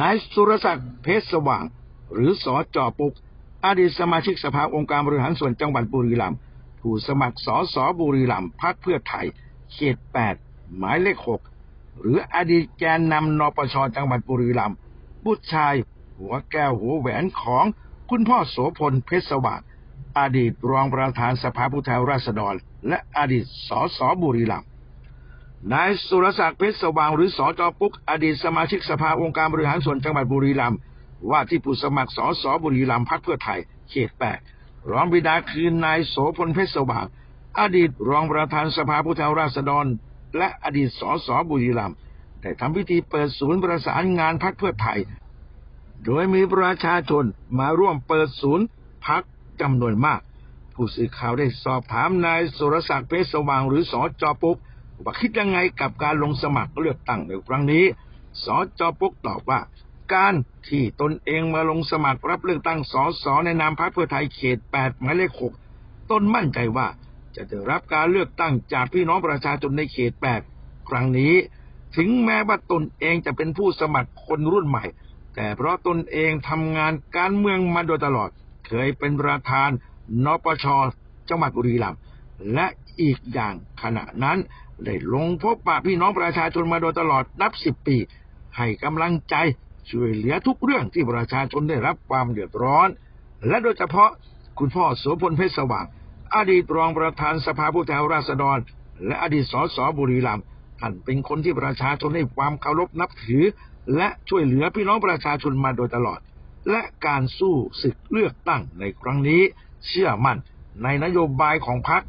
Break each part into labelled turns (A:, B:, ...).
A: นายสุรศักดิ์เพชรสว่าง หรือสอจอปุก อดีตสมาชิกสภาองค์การบริหารส่วนจังหวัดบุรีรัมย์ผู้สมัครสอสอบุรีรัมย์พักเพื่อไทย เขต 8 หมายเลข 6 หรืออดีตแกนนำนปชจังหวัดบุรีรัมย์บุตรชาย หัวแก้วหัวแหวนของคุณพ่อโสพลเพชรสว่างอดีตรองประธานสภาผู้แทนราษฎร และอดีตสสบุรีรัมย์ นายสุรศักดิ์เพชรสว่างหรือสอจอปุ๊ก อดีตสมาชิกสภาองค์การบริหารส่วนจังหวัดบุรีรัมย์ว่าที่ผู้สมัครสสบุรีรัมย์พักเพื่อไทย เขตแปดรองบิดาคือนายโสพลเพชรสว่าง อดีตรองประธานสภาผู้แทนราษฎร และอดีตสสบุรีรัมย์ได้ทำพิธีเปิดศูนย์ประสานงานพักเพื่อไทย โดยมีประชาชนมาร่วมเปิดศูนย์พักจำนวนมาก ผู้สื่อข่าวได้สอบถามนายสุรศักดิ์เพชรสว่างหรือสอจอปุ๊ก ว่าคิดยังไงกับการลงสมัครเลือกตั้งในครั้งนี้ สจปกตอบว่า การที่ตนเองมาลงสมัครรับเลือกตั้งสสในนามพรรคเพื่อไทยเขต 8 หมายเลข 6 ตนมั่นใจว่าจะได้รับการเลือกตั้งจากพี่น้องประชาชนในเขต 8 ครั้งนี้ ถึงแม้ว่าตนเองจะเป็นผู้สมัครคนรุ่นใหม่ แต่เพราะตนเองทำงานการเมืองมาโดยตลอด เคยเป็นประธานนปชจังหวัดบุรีรัมย์และ อีกอย่างขณะนั้นได้ลงพบปะพี่น้องประชาชนมาโดยตลอดนับสิบปี ให้กำลังใจช่วยเหลือทุกเรื่องที่ประชาชนได้รับความเดือดร้อน และโดยเฉพาะคุณพ่อโสพลเพชรสว่าง อดีตรองประธานสภาผู้แทนราษฎร และอดีตสสบุรีรัมย์ท่านเป็นคนที่ประชาชนให้ความเคารพนับถือ และช่วยเหลือพี่น้องประชาชนมาโดยตลอด และการสู้ศึกเลือกตั้งในครั้งนี้ เชื่อมั่นในนโยบายของพรรค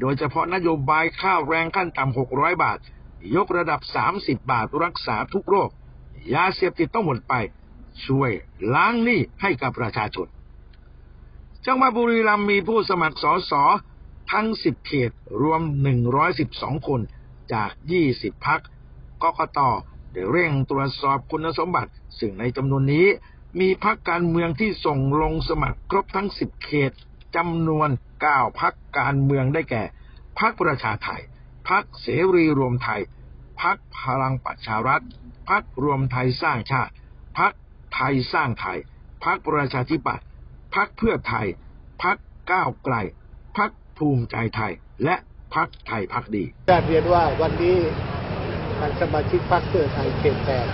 A: โดยเฉพาะนโยบายข้าวแรงขั้นต่ำ 600 บาท ยกระดับ 30 บาทรักษาทุกโรค ยาเสพติดต้องหมดไป ช่วยล้างหนี้ให้กับประชาชน จังหวัดบุรีรัมย์มีผู้สมัครสสทั้ง 10 เขตรวม 112 คนจาก 20 พักกกตได้เร่งตรวจสอบคุณสมบัติ ซึ่งในจำนวนนี้มีพักการเมืองที่ส่งลงสมัครครบทั้ง 10 เขตจำนวน 9พักการเมืองได้แก่ พักประชาไทย พักเสรีรวมไทย พักพลังประชารัฐ พักรวมไทยสร้างชาติ พักไทยสร้างไทย พักประชาธิปัตย์ พักเพื่อไทย พักก้าวไกล พักภูมิใจไทย และพักไทยพักดี
B: การเรียนว่าวันนี้ทางสมาชิกพรรคเพื่อไทยเขตแปด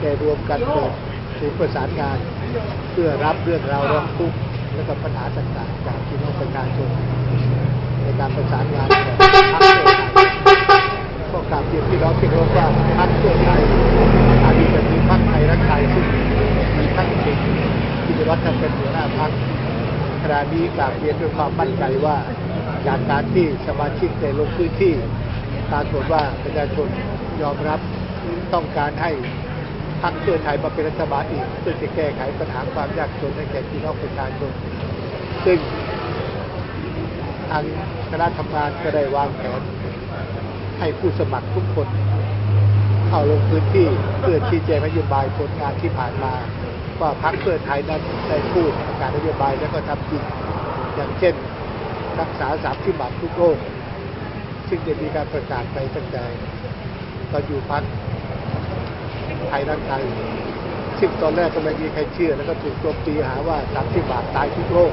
B: ได้รวมกันเปิดศูนย์ประสานงาน เพื่อรับเรื่องราวร้องทุกข์ และก็ปัญหาต่างๆจากพี่น้องประชาชนในการประสานงานของพรรคเพื่อไทยก็กราบเรียนพี่น้องที่เคารพว่าพรรคเพื่อไทยอาดีตมีพรรคไทยรักไทยซึ่งมีท่านเอกที่จะวัฒน์ท่านเป็นหัวหน้าพรรคขณะนี้กราบเรียนด้วยความมั่นใจว่าจากการที่สมาชิกได้ลงพื้นที่ปรากฏว่าประชาชนยอมรับต้องการให้ พรรคเพื่อไทยมาเป็นรัฐบาลอีกเพื่อจะแก้ไขปัญหาความยากจนให้แก่พี่น้องประชาชน ซึ่งทางคณะทำงานก็ได้วางแผนให้ผู้สมัครทุกคน เข้าลงพื้นที่เพื่อชี้แจงนโยบายผลงานที่ผ่านมา ว่าพรรคเพื่อไทยนั้นได้พูดประกาศนโยบายแล้วก็ทำจริงอย่างเช่น รักษาสามที่บัตรทุกโรคซึ่งจะมีการประกาศไปตั้งแต่ตอนอยู่พัก ไทยรักไทยซึ่งตอนแรกก็ไม่มีใครเชื่อ แล้วก็ถูกโจมตีหาว่าสามที่บาทตายทุกโรค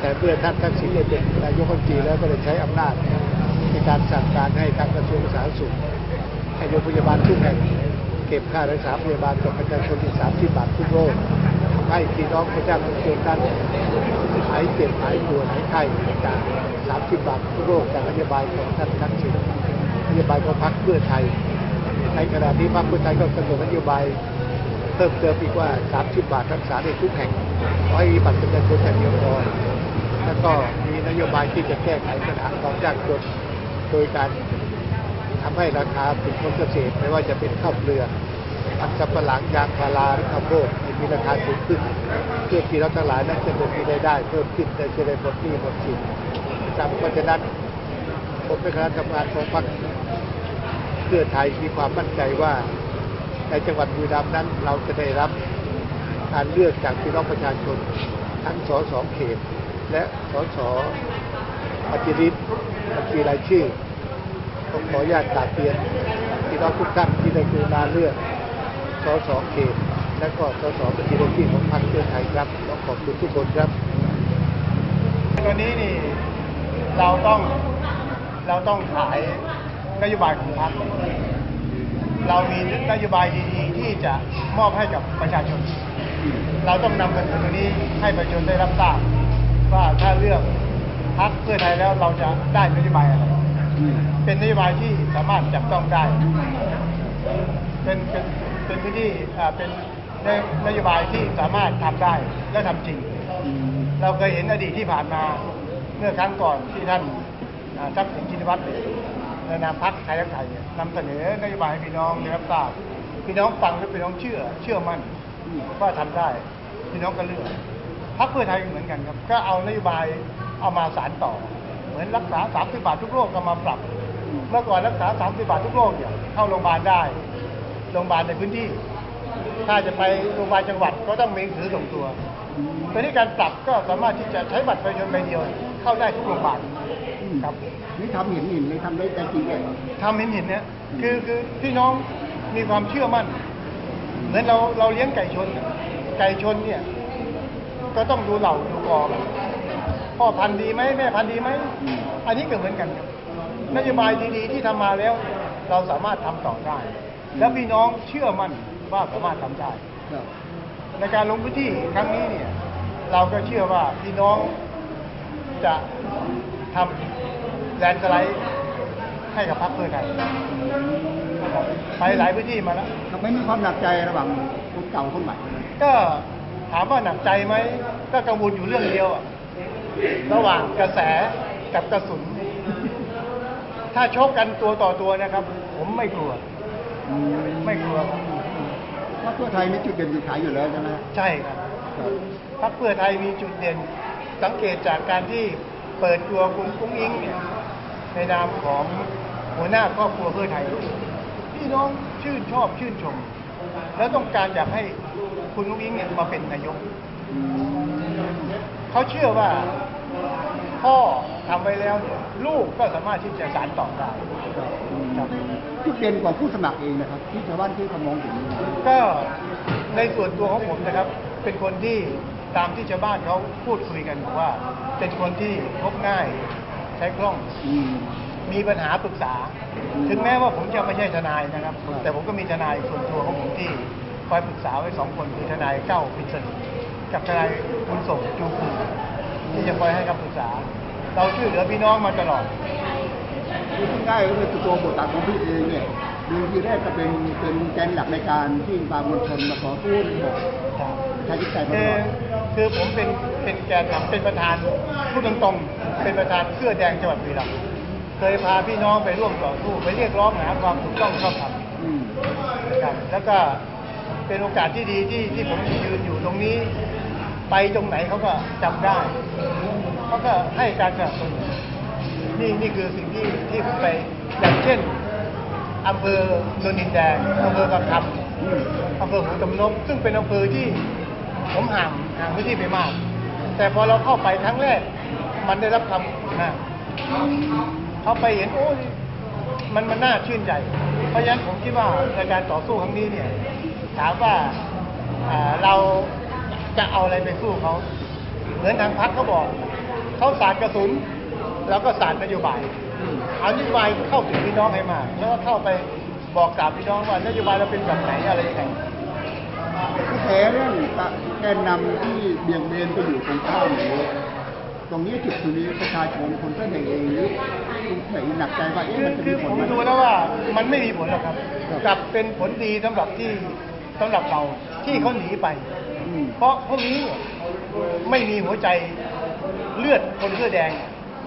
B: แต่เมื่อท่านทักษิณได้เป็นนายกรัฐมนตรีแล้วก็ได้ใช้อำนาจในการสั่งการให้ทางกระทรวงสาธารณสุขให้โรงพยาบาลทุกแห่งเก็บค่ารักษาพยาบาลกับประชาชนที่สามสิบบาททุกโรคให้พี่น้องประชาชนนั้นหายเจ็บหายปวดหายไข้จากสามสิบบาททุกโรคจากนโยบายของท่านทักษิณนโยบายของพรรคเพื่อไทย ในขณะนี้พรรคเพื่อไทยก็กำหนดนโยบายเพิ่มเติมอีกว่า 30 บาทรักษาได้ทุกแห่งขอให้มีบัตรประชาชนแห่งเดียวพอแล้วก็มีนโยบายที่จะแก้ไขปัญหาความยากจนโดยการทำให้ราคาผลผลเกษตรไม่ว่าจะเป็นข้าวเปลือกมันสำปะหลังยางพาราหรือข้าวโพดมีราคาสูงขึ้น เพื่อที่เราทั้งหลายนั้นจะมีรายได้เพิ่มขึ้นแต่จะได้หมดหนี้หมดสินนะครับเพราะฉะนั้นผมเป็นคณะทำงานของพรรค เพื่อไทยมีความมั่นใจว่า ในจังหวัดบุรีรัมย์นั้น เราจะได้รับการเลือกจากพี่น้องประชาชนทั้งสสเขต และสสปฏิริษีบัญชีรายชื่อผมขออนุญาตกราบเรียนพี่น้องทุกท่านที่ได้กรุณาเลือกสสเขต และก็สสบัญชีรายชื่อของพรรคเพื่อไทยครับต้องขอบคุณทุกคนครับ
C: ตัวนี้นี่เราต้องเราต้องขาย นโยบายของพรรคเรามีนโยบายดีๆ ที่จะมอบให้กับประชาชน เราต้องนำเสนตัวนี้ให้ประชาชนได้รับทราบว่าถ้าเลือกพรรคเพื่อไทยแล้วเราจะได้นโยบายอะไร เป็นนโยบายที่สามารถจับต้องได้ เป็นเป็นเป็นพื้นที่เป็นนโยบายที่สามารถทำได้และทำจริง เราเคยเห็นอดีตที่ผ่านมาเมื่อครั้งก่อนที่ท่านทักษิณชินวัตรเนี่ย ในนามพรรคไทยรักไทยเนี่ยนำเสนอนโยบายให้พี่น้องได้รับทราบพี่น้องฟังและพี่น้องเชื่อ เชื่อมั่นว่าทำได้ พี่น้องก็เลือกพรรคเพื่อไทยก็เหมือนกันครับ ก็เอานโยบายเอามาสานต่อ เหมือนรักษา 30 บาททุกโรคก็มาปรับ เมื่อก่อนรักษา 30 บาททุกโรคเนี่ยเข้าโรงพยาบาลได้ โรงพยาบาลในพื้นที่ ถ้าจะไปโรงพยาบาลจังหวัดก็ต้องมีหนังสือส่งตัวตอนนี้การปรับก็สามารถที่จะใช้บัตรประชาชนใบเดียวเข้าได้ทุกโรงพยาบาลครับ
B: นี่ทำเห็นเห็นเลยทำได้จริงเลย
C: ทำเห็นเห็นเนี่ยคือคือพี่น้องมีความเชื่อมั่น เหมือนเราเราเลี้ยงไก่ชนน่ะไก่ชนเนี่ย ก็ต้องดูเหล่าดูกอมันพ่อพันธุ์ดีไหมแม่พันธุ์ดีไหมอันนี้ก็เหมือนกันครับนโยบายดีๆที่ทำมาแล้ว เราสามารถทำต่อได้ แล้วพี่น้องเชื่อมั่น ว่าสามารถทำได้ ในการลงพื้นที่ครั้งนี้เนี่ย เราก็เชื่อว่าพี่น้องจะทำแลนด์สไลด์ให้กับพรรคเพื่อไทยนะครับไปหลายพื้นที่มาแล้ว
B: ไม่มีความหนักใจระหว่างคนเก่าคนใหม่
C: ก็ถามว่าหนักใจไหมก็กังวลอยู่เรื่องเดียวอะระหว่างกระแสกับกระสุน ถ้าชกกันตัวต่อตัวนะครับ ผมไม่กลัว ไม่กลัวครับ
B: เพราะเพื่อไทยมีจุดเด่นจุดขายอยู่แล้วใช่ไหม
C: ใช่ครับพรรคเพื่อไทยมีจุดเด่น สังเกตจากการที่เปิดตัวคุณกุ้งอิงเนี่ยในนามของหัวหน้าครอบครัวเพื่อไทยพี่น้องชื่นชอบชื่นชม แล้วต้องการอยากให้คุณกุ้งอิงเนี่ยมาเป็นนายก เขาเชื่อว่าพ่อทำไปแล้วเนี่ย ลูกก็สามารถที่จะสานต่อได้ครับ
B: จุดเด่นของผู้สมัครเองนะครับ ที่ชาวบ้านที่เขามองถึง
C: ก็ในส่วนตัวของผมนะครับ เป็นคนที่ตามที่ชาวบ้านเขาพูดคุยกันบอกว่า เป็นคนที่พบง่ายใช้คล่องมีปัญหาปรึกษา ถึงแม้ว่าผมจะไม่ใช่ทนายนะครับ
B: ครับ
C: แต่ผมก็มีทนายส่วนตัวของผมที่คอยปรึกษาไว้สองคนคือทนายเก้าพิศนุกับทนายบุญส่งจูคูที่จะคอยให้คำปรึกษา เราช่วยเหลือพี่น้องมาตลอด
B: คือพูดง่ายก็คือตัวบทบาทของพี่เองเนี่ยเดิมทีแรกก็เป็นเป็นแกนหลักในการที่พามวลชนมาต่อสู้ระบบประชาธิปไตยมา
C: คื
B: ต
C: อ
B: ลอด
C: คือผมเป็นเป็นแกนนำเป็นประธานพูดตรงๆ เป็นประธานเสื้อแดงจังหวัดบุรีรัมย์เคยพาพี่น้องไปร่วมต่อสู้ไปเรียกร้องหาความถูกต้องชอบธรรม
B: อืม
C: นะครับแล้วก็เป็นโอกาสที่ดีที่ที่ผมยืนอยู่ตรงนี้ ไปตรงไหนเขาก็จำได้ เขาก็ให้การสนับสนุนนี่นี่คือสิ่งที่ที่ผมไปอย่างเช่นอำเภอโนนินแดงอำเภอบางคำ
B: อำ
C: เภอหูตำนบซึ่งเป็นอำเภอที่ผมห่างห่างพื้นที่ไปมาก แต่พอเราเข้าไปครั้งแรก มันได้รับคำขอบคุณมากเขาไปเห็นโอ้ยมันมันน่าชื่นใจ เพราะฉะนั้นผมคิดว่าในการต่อสู้ครั้งนี้เนี่ย ถามว่าเราจะเอาอะไรไปสู้เขาเหมือนทางพักเขาบอก เขาสาดกระสุน แล้วก็สาดนโยบายเอานโยบายเข้าถึงพี่น้องให้มาก แล้วก็เข้าไปบอกกล่าวพี่น้องว่านโยบายเราเป็นแบบไหนอะไรยังไง
B: กระแสเรื่องแกนนำที่เบี่ยงเบนไปอยู่ตรงข้ามเนี่ยตรงนี้จุดตรงนี้ประชาชนคนเสื้อแดงเองหรือคุณไหนหนักใจว่าเอ๊ะ
C: คือ
B: มันจะ
C: คื
B: มี
C: อ
B: ผ
C: ผ
B: ล
C: ม
B: ไหม
C: ดูแล้วว่ามันไม่มีผลหรอกครับ
B: ครับ
C: กลับเป็นผลดีสำหรับที่สำหรับเราที่เขาหนีไป
B: อืม
C: เพราะพวกนี้เนี่ยไม่มีหัวใจ เลือดคนเสื้อแดง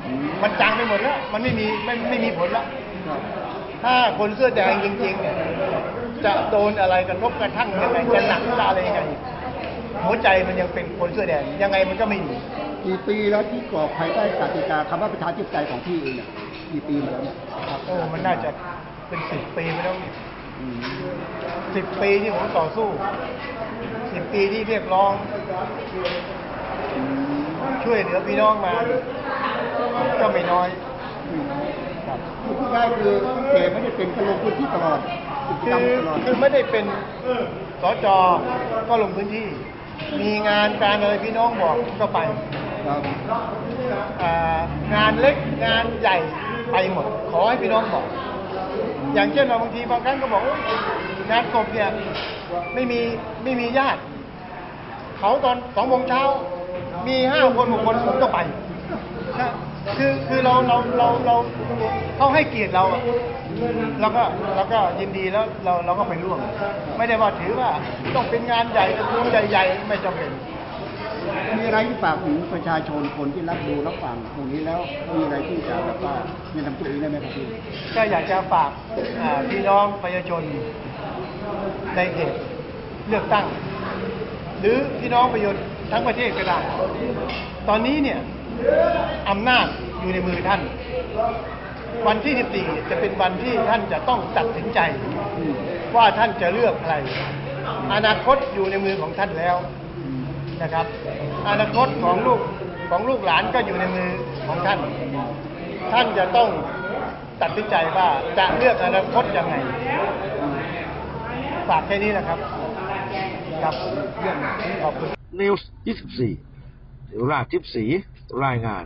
B: อืม
C: มันจางไปหมดแล้ว มันไม่มีไม่ไม่มีผลแล้ว
B: ครับ
C: ถ้าคนเสื้อแดงจริงๆเนี่ยจะโดนอะไรกระทบกระทั่งยังไงจะหนักจะอะไรยังไงหัวใจมันยังเป็นคนเสื้อแดง ยังไงมันก็ไม่หนี
B: กี่ปีแล้วที่กรอบภายใต้กติกาคำว่าประชาธิปไตยของพี่เองเนี่ยกี่ปีมาแล้วเนี่ย
C: โอ้มันน่าจะเป็นสิบปีไปแล้วเนี่ย
B: อืม
C: สิบปีที่ผมต่อสู้สิบปีที่เรียกร้อง
B: อืม
C: ช่วยเหลือพี่น้องมา ก็ไม่น้อย
B: อืม
C: ครับ
B: พูดง่ายๆคือตั้งแต่ไม่ได้เป็นกระลงพื้นที่ตลอดกิจ
C: คื
B: กรรม
C: อ
B: ตลอด
C: คือไม่ได้เป็นสจก็ลงพื้นที่ มีงานการอะไรพี่น้องบอกก็ไป
B: ครับ
C: อ่างานเล็กงานใหญ่ไปหมด ขอให้พี่น้องบอก อย่างเช่นเราบางทีบางครั้งก็บอกว่างานศพเนี่ยไม่มีไม่มีญาติ เขาตอนสองโมงเช้า มีห้าคนหกคนผมก็ไปนะคือคือเราเราเราเราเขาให้เกียรติเราอะเราก็เราก็ยินดีแล้วเราเราก็ไปร่วม ไม่ได้ว่าถือว่าต้องเป็นงานใหญ่ตระกูลใหญ่ๆไม่จำเป็น
B: มีอะไรที่ฝากถึงประชาชนคนที่รับดูรับฟังตรงนี้แล้วมีอะไรที่จะแบบว่าแนะนำตัวเองได้ไหมครับพี่
C: ก็อยากจะฝากอ่าพี่น้องประชาชนในเขตเลือกตั้ง หรือพี่น้องประชาชน ทั้งประเทศก็ได้ ตอนนี้เนี่ยอำนาจอยู่ในมือท่าน วันที่ 14 จะเป็นวันที่ท่านจะต้องตัดสินใจ ว่าท่านจะเลือกใคร อนาคตอยู่ในมือของท่านแล้วนะครับ อนาคตของลูกของลูกหลานก็อยู่ในมือของท่าน ท่านจะต้องตัดสินใจว่าจะเลือกอนาคตยังไง ฝากแค่นี้นะครับครับขอบคุณ
A: นิวส์24ราทิพสีรายงาน